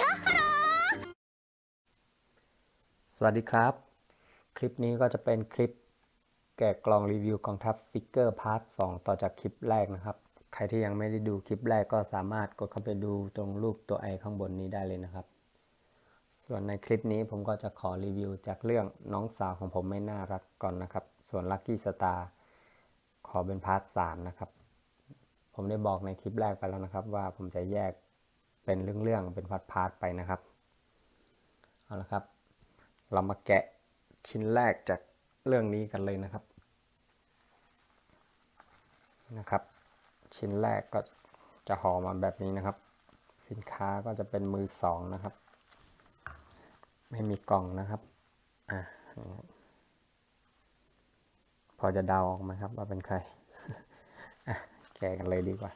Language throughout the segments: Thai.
ยัฮโลสวัสดีครับ คลิปนี้ก็จะเป็นคลิปแกะกล่องรีวิวกองทัพฟิกเกอร์พาร์ทสต่อจากคลิปแรกนะครับ ใครที่ยังไม่ได้ดูคลิปแรกก็สามารถกดเข้าไปดูตรงรูปตัวไอข้างบนนี้ได้เลยนะครับ ส่วนในคลิปนี้ผมก็จะขอรีวิวจากเรื่องน้องสาวของผมไม่น่ารักก่อนนะครับ ส่วนลัคกี้สตาร์ขอเป็นพาร์ทสนะครับ ผมได้บอกในคลิปแรกไปแล้วนะครับ ว่าผมจะแยก เป็นเรื่องๆเป็นพาร์ทๆไปนะครับเอาละครับ เรามาแกะชิ้นแรกจากเรื่องนี้กันเลยนะครับนะครับ ชิ้นแรกก็จะห่อมาแบบนี้นะครับ สินค้าก็จะเป็นมือสองนะครับ ไม่มีกล่องนะครับอะพอจะเดาออกไหมครับว่าเป็นใครแกะกันเลยดีกว่า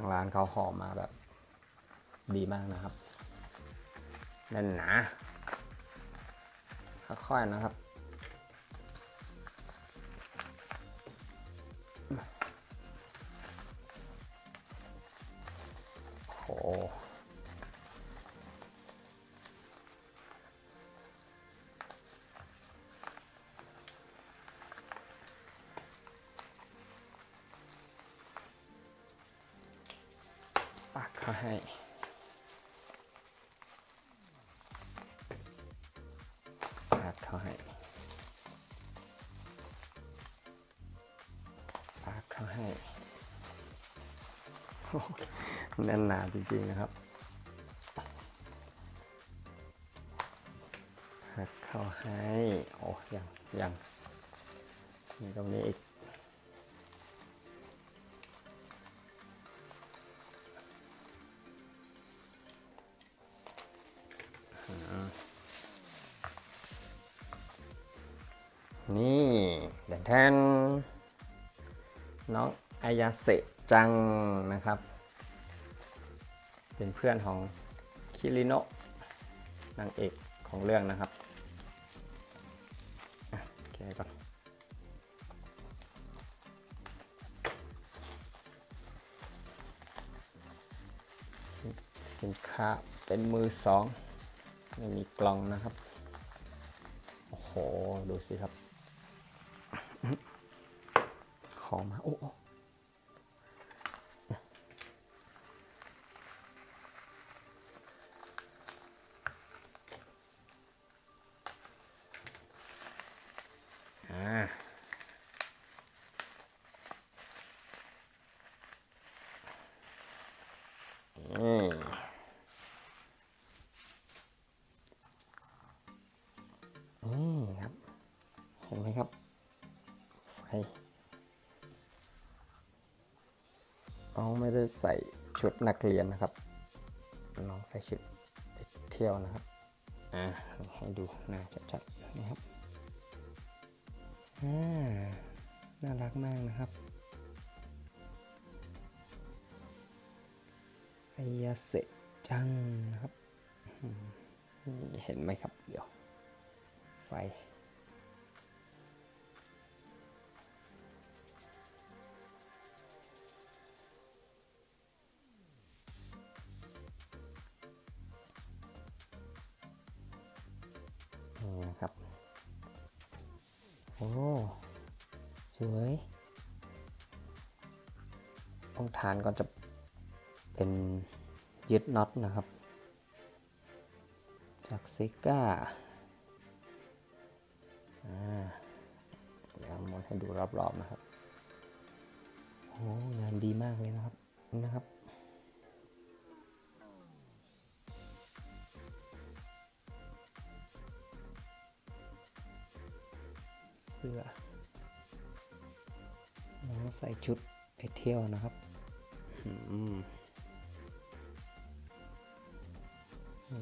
างร้านเขาห่อมาแบบ ดีมากนะครับนั่นนะค่อยๆนะครับ ให้ปักเข้าให้ปักเข้าให้โอ้โหแน่นหนาจริงๆนะครับหักเข้าให้ โอ้ยังยังมีตรงนี้อีก นี่แดนแทนน้องอายาเสะจังนะครับ เป็นเพื่อนของคิริโนะนางเอกของเรื่องนะครับโอะแกะก่อนสินค้าเป็นมือสองไม่มีกล่องนะครับ โอ้โห ดูสิครับ ขอมา น้องไม่ได้ใส่ชุดนักเรียนนะครับ น้องใส่ชุดไปเที่ยวนะครับ อ่าให้ดูหน้าชัดๆนี่ครับอ่าน่ารักมากนะครับไอยาเสะจังนะครับ เห็นไหมครับ เดี๋ยว ไฟานก็จะเป็นยึดน็อตนะครับ จากเซกาอ่าเดี๋ยวมนให้ดูรอบๆนะครับโอ้งานดีมากเลยนะครับนะครับเสื้อน้องใส่ชุดไปเที่ยวนะครับ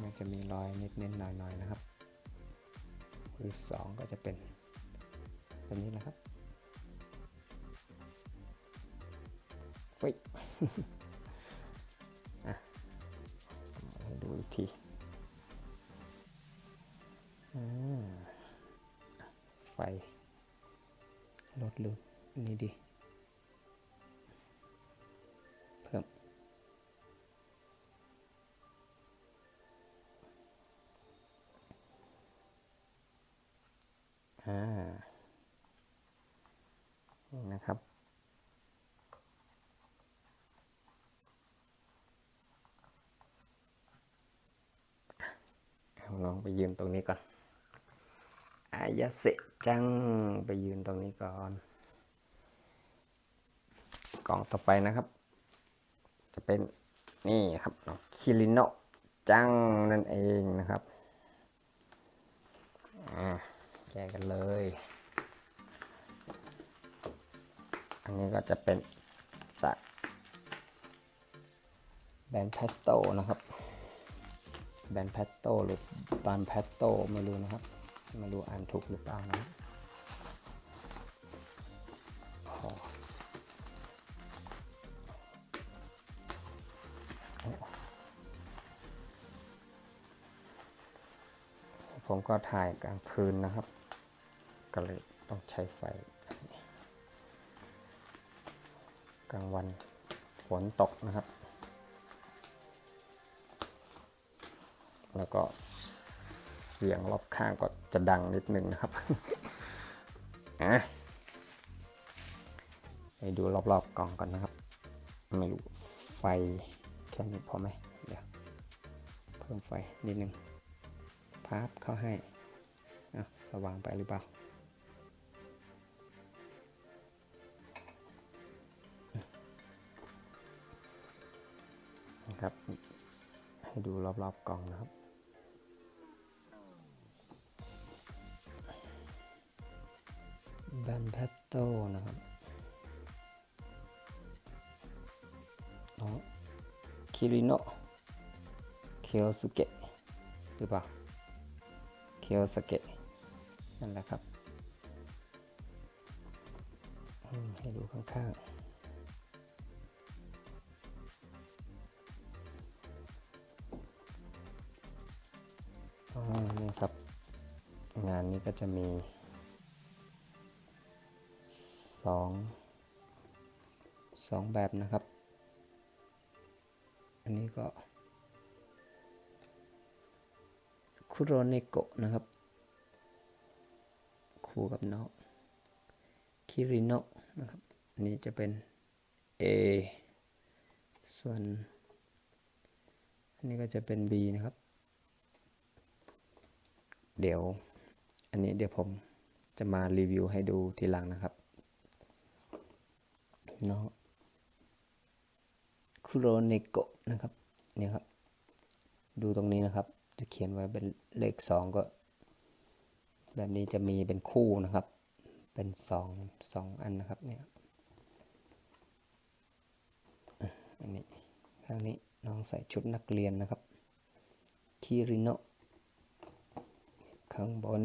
มันจะมีรอยนิดๆหน่อยๆนะครับ คือสองก็จะเป็นแบบนี้นะครับฟิอะดูอีกที อ่านี่นะครับเอาลองไปยืนตรงนี้ก่อน อายาเสจัง ไปยืนตรงนี้ก่อน กล่องต่อไปนะครับ จะเป็นนี่ครับน้องคิริโนจังนั่นเองนะครับ อ่า แกะกันเลย อันนี้ก็จะเป็นจากแบรนด์แพสโตนะครับแบรนด์แพสโตหรือบานแพสโตไม่รู้นะครับ ไม่รู้อ่านถูกหรือเปล่านะ ก็ถ่ายกลางคืนนะครับ ก็เลยต้องใช้ไฟ กลางวันฝนตกนะครับ แล้วก็เสียงรอบข้างก็จะดังนิดนึงนะครับอะไปดูรอบๆกล่องก่อนนะครับ ไม่รู้ไฟแค่นี้พอไหมเดี๋ยวเพิ่มไฟนิดนึง พับเข้าให้อะสว่างไปหรือเปล่านะครับ ให้ดูรอบๆกล่องนะครับแบนแพตโตนะครับอ๋อคิริโนเคียวสเกะหรือเปล่า คียวสเกะนั่นแหละครับให้ดูข้างๆนี่ครับ งานนี้ก็จะมีสองสองแบบนะครับ อันนี้ก็ คุโรเนโกะนะครับ คู่กับน้องคิริโนะนะครับอันนี้จะเป็น A ส่วน อันนี้ก็จะเป็น B นะครับ เดี๋ยว อันนี้เดี๋ยวผมจะมารีวิวให้ดูทีหลังนะครับเนาะคุโรเนโกะนะครับ เนี่ยครับ ดูตรงนี้นะครับ จะเขียนไว้เป็นเลขสองก็ แบบนี้จะมีเป็นคู่นะครับ เป็นสองสองอันนะครับเนี่ยอันนี้ข้างนี้น้องใส่ชุดนักเรียนนะครับคิริโนข้างบน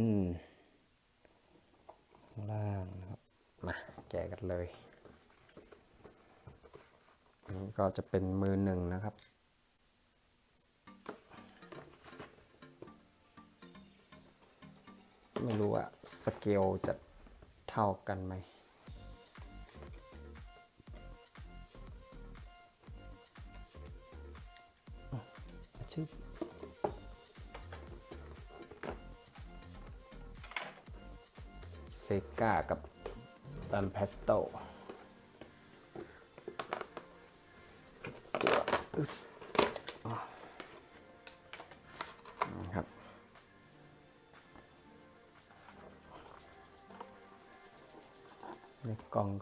ข้างล่างนะครับ มาแกะกันเลย อันนี้ก็จะเป็นมือหนึ่งนะครับ ไม่รู้ว่าสเกลจะเท่ากันไหมชื่อเซกากับบัมเพสโต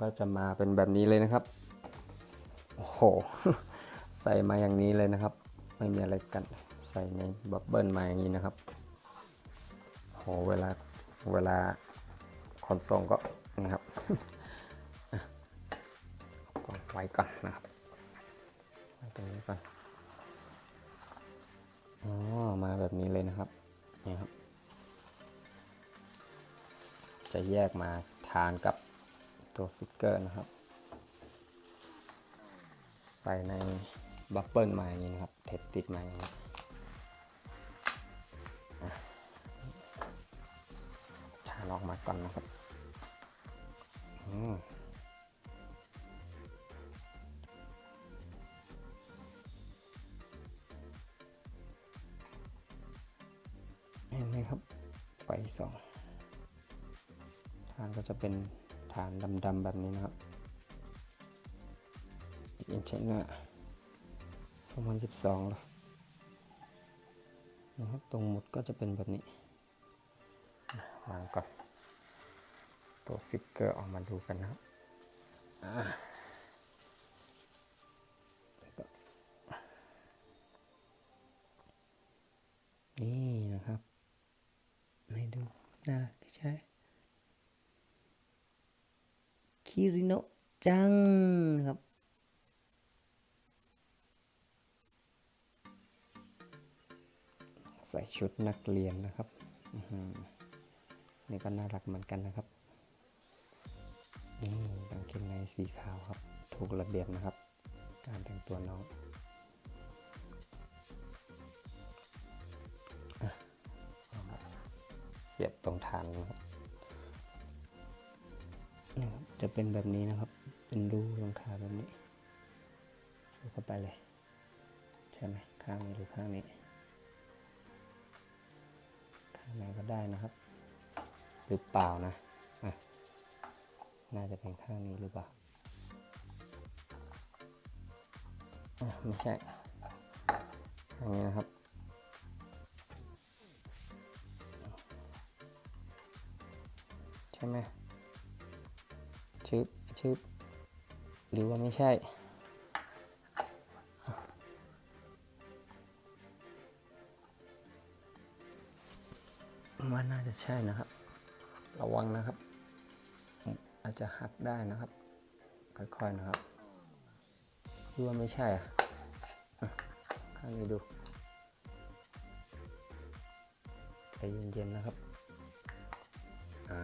ก็จะมาเป็นแบบนี้เลยนะครับ โอ้โห ใส่มาอย่างนี้เลยนะครับ ไม่มีอะไรกัน ใส่ในบับเบิ้ลมาอย่างนี้นะครับโหเวลาเวลาขนส่งก็นี่ครับกล่องไว้ก่อนนะครับไว้ตรงนี้ก่อนอ๋อมาแบบนี้เลยนะครับนี่ครับ จะแยกมาทานกับ ตัวฟิกเกอร์นะครับ ใส่ในบับเบิลมาอย่างนี้นะครับเทปติดมาอย่างนี้อะอกมาก่อนนะครับอืมเห็นไหมครับ ไฟสองฐานก็จะเป็น ฐานดำๆแบบนี้นะครับอินเชนเนอร์2012แล้วนะครับตรงหมุดก็จะเป็นแบบนี้วางก่อนตัวฟิกเกอร์ออกมาดูกันนะครับอะแล้วก็นี่นะครับ ให้ดูหน้าใช่คิริโนะ จังครับ ใส่ชุดนักเรียนนะครับนี่ก็น่ารักเหมือนกันนะครับนี่กางเกงในสีขาวครับ ถูกระเบียบนะครับ การแต่งตัวน้องเอามาเสียบตรงฐานนะครับจะเป็นแบบนี้นะครับ เป็นรูหลังคาแบบนี้ใส่เข้าไปเลย ใช่ไหมข้างนี้หรือข้างนี้ ข้างไหนก็ได้นะครับ หรือเปล่านะอะน่าจะเป็นข้างนี้หรือเปล่าอะไม่ใช่ข้างนี้นะครับใช่ไหมชึบชึบ หรือว่าไม่ใช่ ว่าน่าจะใช่นะครับ ระวังนะครับ อาจจะหักได้นะครับ ค่อยๆนะครับหรือว่าไม่ใช่อะข้างนี้ดูใจเย็นๆนะครับ อ่า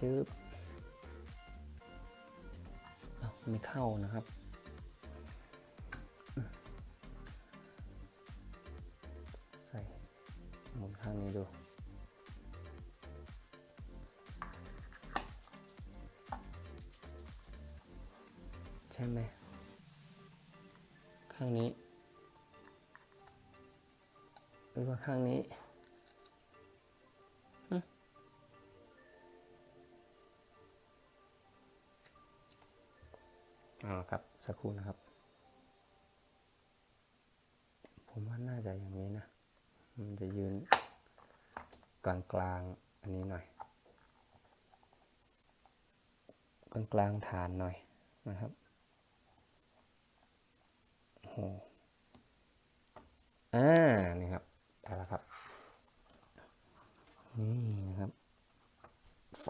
ชืบ ไม่เข้านะครับ ใส่หมุนข้างนี้ดูใช่ไหมข้างนี้หรือว่าข้างนี้ ครับ สักครู่นะครับ ผมว่าน่าจะอย่างนี้นะ มันจะยืนกลางกลางๆอันนี้หน่อยกลางกลางๆฐานหน่อยนะครับโอ้โหอ่า นี่ครับ ได้แล้วครับ นี่นะครับ ไฟ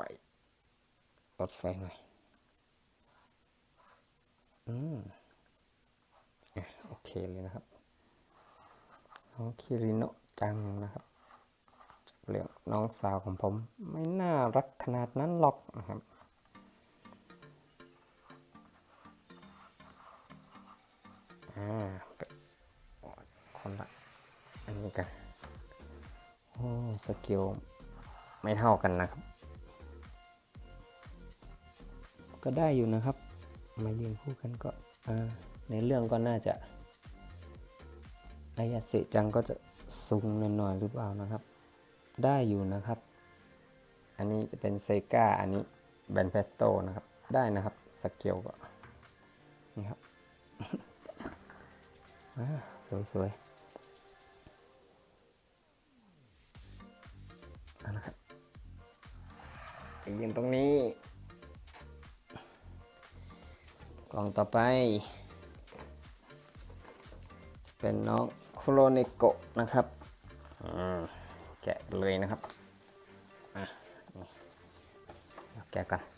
ลดไฟหน่อย อืมโอเคเลยนะครับน้องคิริโนะจังนะครับเรื่องน้องสาวของผมไม่น่ารักขนาดนั้นหรอกนะครับอ่าเป็นคนละอันนี้กันโอ้สกิลไม่เท่ากันนะครับ ก็ได้อยู่นะครับ มายืนคู่กันก็ในเรื่องก็น่าจะอายาเสจังก็จะสูงหน่อยๆหรือเปล่านะครับ ได้อยู่นะครับ อันนี้จะเป็นเซกาอันนี้แบนเพสโตนะครับ ได้นะครับสเกลก็นี่ครับสวยๆเอาละครับยืนตรงนี้ กล่องต่อไป เป็นน้องโคโรเนโกะนะครับแกะเลยนะครับแกะกัน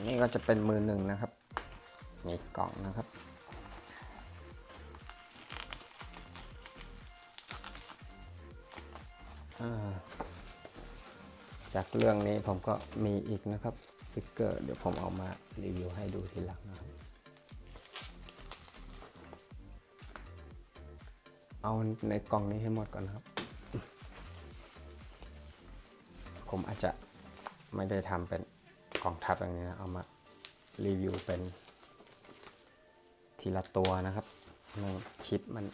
นนี้ก็จะเป็นมือหนึ่งนะครับ มีกล่องนะครับ จากเรื่องนี้ผมก็มีอีกนะครับฟิกเกอร์เดี๋ยวผมเอามารีวิวให้ดูทีหลังนะครับ เอาในกล่องนี้ให้หมดก่อนนะครับ ผมอาจจะไม่ได้ทำเป็น กล่องทับอย่างนี้นะเอามารีวิวเป็นทีละตัวนะครับเนื่องคลิปมัน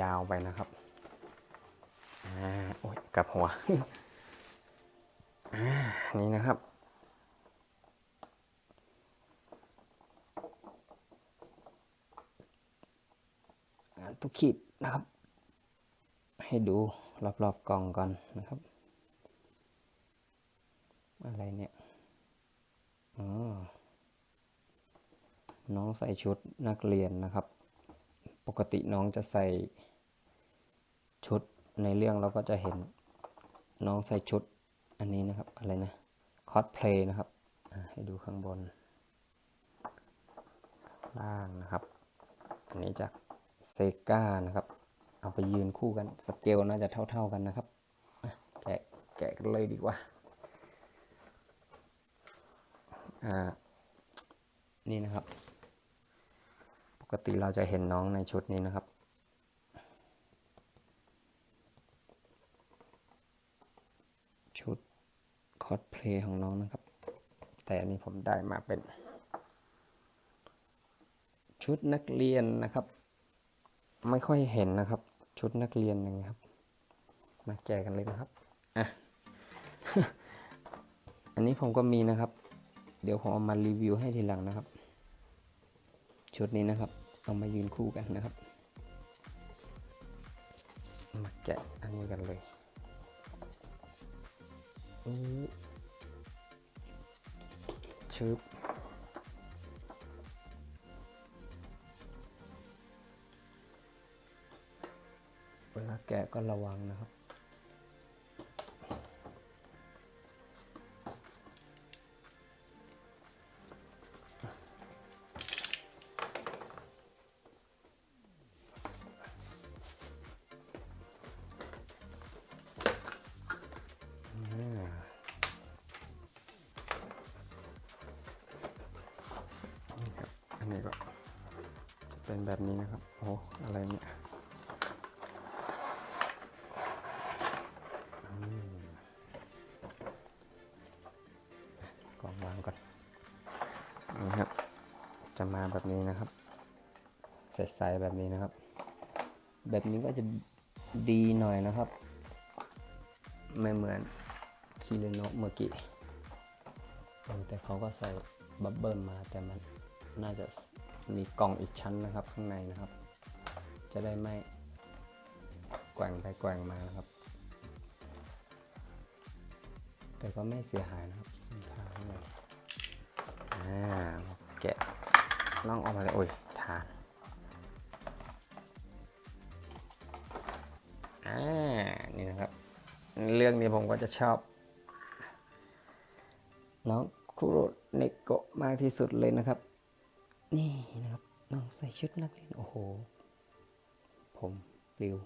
ยาวไปนะครับอ่าโอ้ยกับหัวอ่านี่นะครับอ่าตุกขีบนะครับ ให้ดูรอบๆกล่องก่อนนะครับ อะไรเนี่ย น้องใส่ชุดนักเรียนนะครับ ปกติน้องจะใส่ชุดในเรื่องเราก็จะเห็น น้องใส่ชุดอันนี้นะครับ อะไรนะ คอสเพลย์นะครับ ให้ดูข้างบน ล่างนะครับ อันนี้จากเซกานะครับ เอาไปยืนคู่กัน สเกลน่าจะเท่า ๆกันนะครับ แกะแกะกันเลยดีกว่า อ่า นี่นะครับ ปกติเราจะเห็นน้องในชุดนี้นะครับ ชุดคอสเพลย์ของน้องนะครับ แต่อันนี้ผมได้มาเป็น ชุดนักเรียนนะครับ ไม่ค่อยเห็นนะครับ ชุดนักเรียนย่างนี้ครับ มาแจกกันเลยนะครับอะอันนี้ผมก็มีนะครับ เดี๋ยวผมเอามารีวิวให้ทีหลังนะครับ ชุดนี้นะครับ เอามายืนคู่กันนะครับ มาแกะอันนี้กันเลยอู้ชึบเวลาแกะก็ระวังนะครับ แบบนี้นะครับ โอ้อะไรเนี่ยกล่องวางก่อน นี่ครับ จะมาแบบนี้นะครับ ใสๆแบบนี้นะครับ แบบนี้ก็จะดีหน่อยนะครับ ไม่เหมือนคิริโนะเมื่อกี้แต่เขาก็ใส่บับเบิลมาแต่มันน่าจะ มีกล่องอีกชั้นนะครับข้างในนะครับ จะได้ไม่แกว่งไปแกว่งมานะครับ แต่ก็ไม่เสียหายนะครับสินค้าข้างในอ่าแกะล่องออกมาเลยโอ้ยทานอ่านี่นะครับ เรื่องนี้ผมก็จะชอบน้องคุโรเนโกะมากที่สุดเลยนะครับ นี่นะครับน้องใส่ชุดนักเรียนโอ้โห ผมปลิว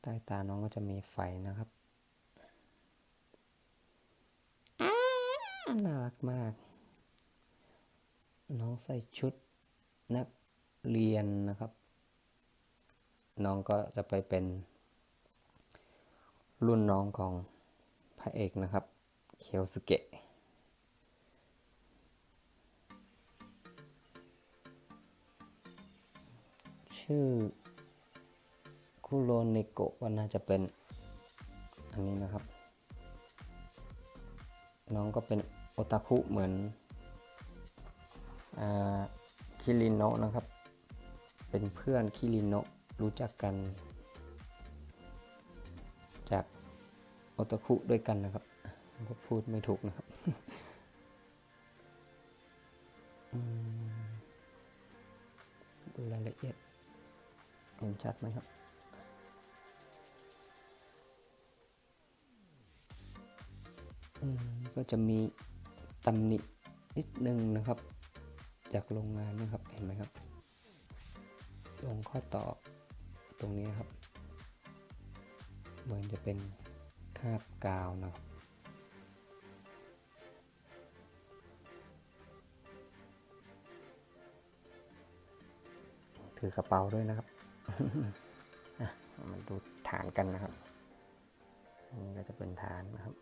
ใต้ตาน้องก็จะมีไฟนะครับอ้าน่ารักมาก น้องใส่ชุดนักเรียนนะครับ น้องก็จะไปเป็นรุ่นน้องของ ระเอกนะครับ เคียวสเกะชื่อคุโรเนโกะว่าน่าจะเป็นอันนี้นะครับ น้องก็เป็นโอตาคุเหมือนอคิริโนะนะครับ เป็นเพื่อนคิริโนะรู้จักกัน โอตาคุด้วยกันนะครับก็พูดไม่ถูกนะครับดูรายละเอียดเห็นชัดไหมครับก็จะมีตำหนินิดนึงนะครับ จากโรงงานนะครับเห็นไหมครับตรงข้อต่อตรงนี้ครับ เหมือนจะเป็น คาบกาวนะครับถือกระเป๋าด้วยนะครับมาดูฐานกันนะครับอันนี้ก็จะเป็นฐานนะครับ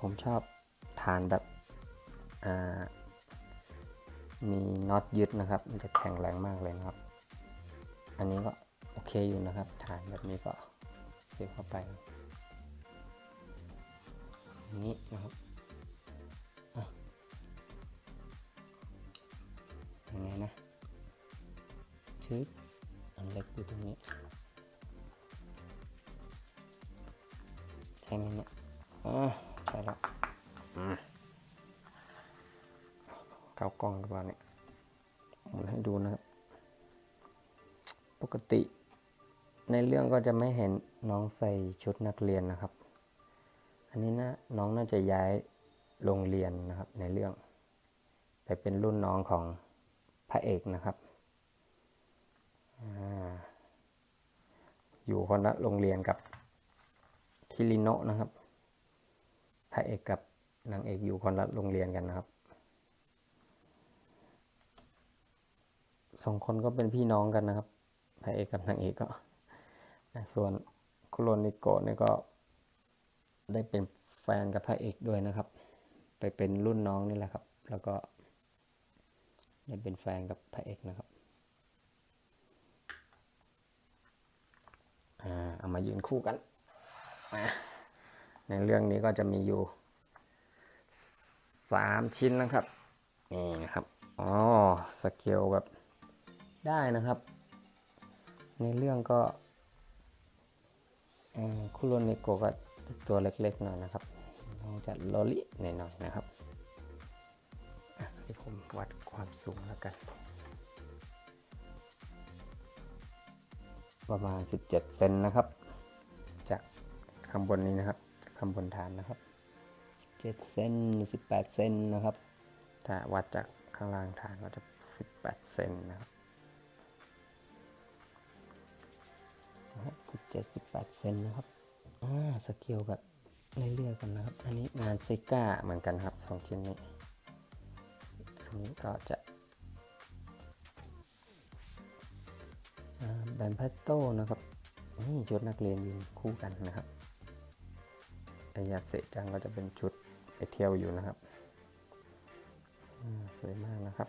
ผมชอบฐานแบบมีน็อตยึดนะครับ มันจะแข็งแรงมากเลยนะครับ อันนี้ก็โอเคอยู่นะครับ ฐานแบบนี้ก็ เสียบเข้าไปอย่างนี้นะครับยังไงนะชึบอันเล็กอยู่ตรงนี้ ใช่ไหมเนี่ยอ่าใช่แล้วอืมเกากล้องหรือเปล่าเนี่ยหมุนให้ดูนะครับ ปกติในเรื่องก็จะไม่เห็น น้องใส่ชุดนักเรียนนะครับ อันนี้นะน้องน่าจะย้ายโรงเรียนนะครับในเรื่อง ไปเป็นรุ่นน้องของพระเอกนะครับอยู่คนละโรงเรียนกับคิริโนะนะครับพระเอกกับนางเอกอยู่คนละโรงเรียนกันนะครับสองคนก็เป็นพี่น้องกันนะครับพระเอกกับนางเอกก็ส่วน คุโรนิโกะเนี่ยก็ได้เป็นแฟนกับพระเอกด้วยนะครับ ไปเป็นรุ่นน้องนี่แหละครับ แล้วก็ได้เป็นแฟนกับพระเอกนะครับอาเอามายืนคู่กัน ในเรื่องนี้ก็จะมีอยู่สามชิ้นนะครับ นี่นะครับ อ๋อ สเกลแบบได้นะครับ ในเรื่องก็ คุโรเนโกะก็ตัวเล็กๆหน่อยนะครับน้องจะโลลิหน่อยๆนะครับอะเดี๋ยวผมวัดความสูงแล้วกัน ประมาณ 17 เซนนะครับ จากข้างบนนี้นะครับจากข้างบนฐานนะครับ 17 เซน18 เซนนะครับ ถ้าวัดจากข้างล่างฐานก็จะ 18 เซนนะครับ สิบเจ็ดสิบแปดเซนนะครับ อ่า สเกลแบบเรือกันนะครับ อันนี้งานซิก้าเหมือนกันครับสองชิ้นนี้ อันนี้ก็จะแบนพัตโต้นะครับนี่ชุดนักเรียนยืนคู่กันนะครับไอยาเซจังก็จะเป็นชุดไปเที่ยวอยู่นะครับอ่าสวยมากนะครับ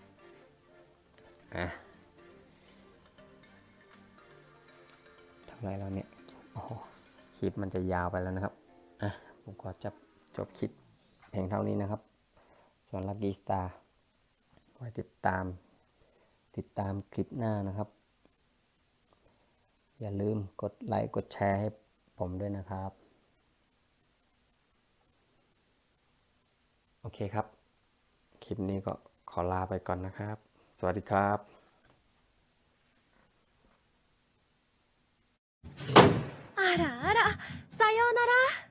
อะ เท่าไรแล้วเนี่ยโอ้คลิปมันจะยาวไปแล้วนะครับอะผมก็จะจบคลิปเพียงเท่านี้นะครับ ส่วนลักกี้สตาร์ไว้ติดตาม ติดตามคลิปหน้านะครับ อย่าลืมกดไลค์กดแชร์ให้ผมด้วยนะครับ โอเคครับ คลิปนี้ก็ขอลาไปก่อนนะครับ สวัสดีครับ あらあらさようなら。